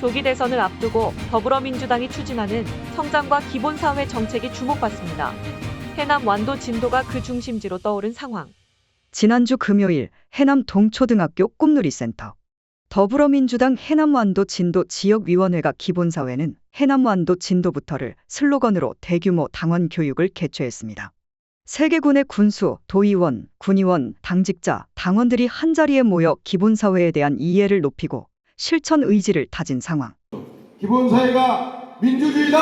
조기 대선을 앞두고 더불어민주당이 추진하는 성장과 기본사회 정책이 주목받습니다. 해남 완도 진도가 그 중심지로 떠오른 상황. 지난주 금요일 해남 동초등학교 꿈누리센터 더불어민주당 해남완도 진도 지역위원회가 기본사회는 해남완도 진도부터를 슬로건으로 대규모 당원 교육을 개최했습니다. 세계군의 군수, 도의원, 군의원, 당직자, 당원들이 한자리에 모여 기본사회에 대한 이해를 높이고 실천 의지를 다진 상황. 기본 사회가 민주주의다.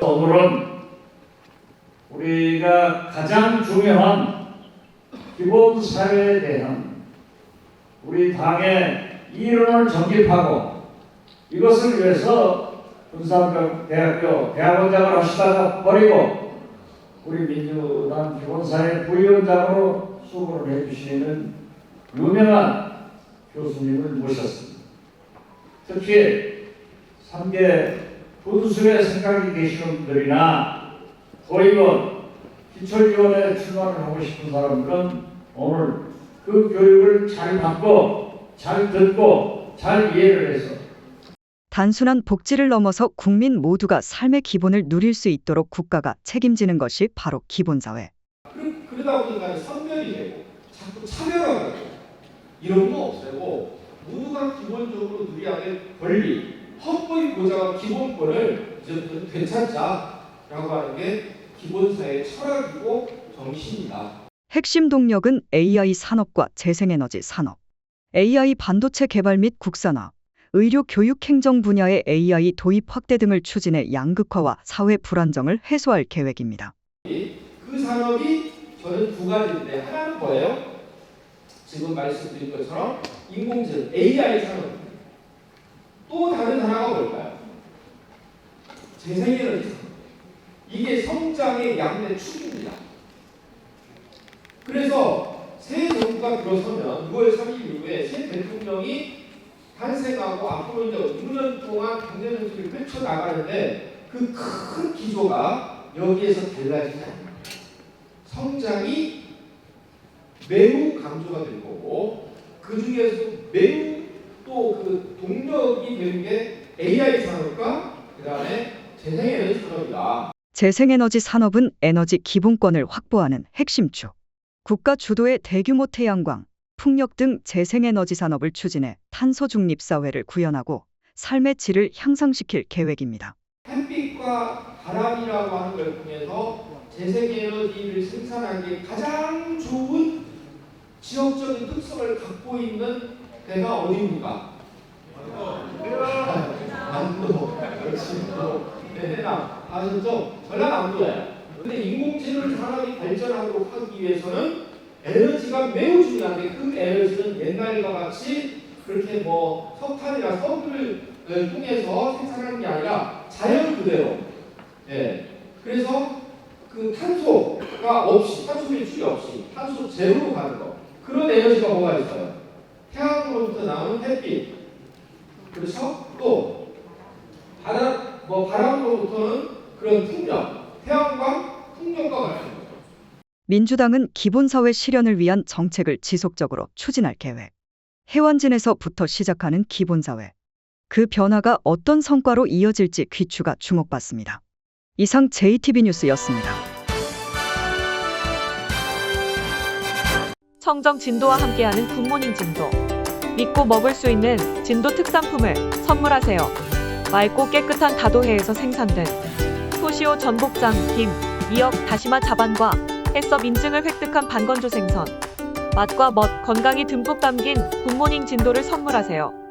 오늘은 우리가 가장 중요한 기본 사회에 대한 우리 당의 이론을 정립하고 이것을 위해서 군산대학교 대학원장을 하시다가 버리고 우리 민주당 기본사회 부위원장으로 수고를 해주시는 유명한 교수님을 모셨습니다. 특히 3개 분수의 생각이 계시는 분들이나 도의원, 기초위원회 출마를 하고 싶은 사람들은 오늘 그 교육을 잘 받고 잘 듣고 잘 이해를 해서 단순한 복지를 넘어서 국민 모두가 삶의 기본을 누릴 수 있도록 국가가 책임지는 것이 바로 기본사회. 그- 그러다 보니까 선별이 되고 자꾸 차별화가 되고 이런 거 없애고 모두가 기본적으로 누려야 될 권리, 헌법이 보장한 기본권을 이제부터 되찾자라고 하는 게 기본사회의 철학이고 정신이다. 핵심 동력은 AI 산업과 재생에너지 산업, AI 반도체 개발 및 국산화, 의료 교육 행정 분야의 AI 도입 확대 등을 추진해 양극화와 사회 불안정을 해소할 계획입니다. 그 산업이 저는 두 가지인데 하나는 뭐예요? 지금 말씀드린 것처럼 인공지능 AI 산업입니다. 또 다른 하나가 뭘까요? 재생에너지 산업. 이게 성장의 양대 축입니다. 그래서 새 정부가 들어서면 6월 3일 이후에 새 대통령이 탄생하고 앞으로 이제 6년 동안 경제 정책을 펼쳐 나가는데 그 큰 기조가 여기에서 달라지지 않는. 성장이 매우 강조가 될 거고 그 중에서 매우 또 그 동력이 되는 게 AI 산업과 그 다음에 재생에너지 산업이다. 재생에너지 산업은 에너지 기본권을 확보하는 핵심 축. 국가 주도의 대규모 태양광, 풍력 등 재생에너지 산업을 추진해 탄소 중립 사회를 구현하고 삶의 질을 향상시킬 계획입니다. 햇빛과 바람이라고 하는 걸 통해서 재생에너지를 생산하기에 가장 좋은 지역적인 특성을 갖고 있는 데가 어디입니까? 남도. 그렇지. 네, 해남. 아시죠? 전라남도예요. 근데 인공지능 산업이 발전하도록 하기 위해서는 에너지가 매우 중요한데 그 에너지는 옛날과 같이 그렇게 뭐 석탄이나 석유를 어, 통해서 생산하는 게 아니라 자연 그대로. 예. 그래서 그 탄소가 없이 탄소 배출이 없이 탄소 제로로 가는 거. 그런 에너지가 뭐가 있어요? 태양으로부터 나오는 햇빛. 그렇죠? 또 바람 뭐 바람으로부터는 그런 풍력, 태양광, 풍력과 같은 거죠. 민주당은 기본사회 실현을 위한 정책을 지속적으로 추진할 계획. 해완진에서부터 시작하는 기본사회. 그 변화가 어떤 성과로 이어질지 귀추가 주목받습니다. 이상 JTB 뉴스였습니다. 청정 진도와 함께하는 굿모닝 진도. 믿고 먹을 수 있는 진도 특산품을 선물하세요. 맑고 깨끗한 다도해에서 생산된 소시오 전복장, 김, 미역, 다시마 자반과 해썹 인증을 획득한 반건조 생선. 맛과 멋, 건강이 듬뿍 담긴 굿모닝 진도를 선물하세요.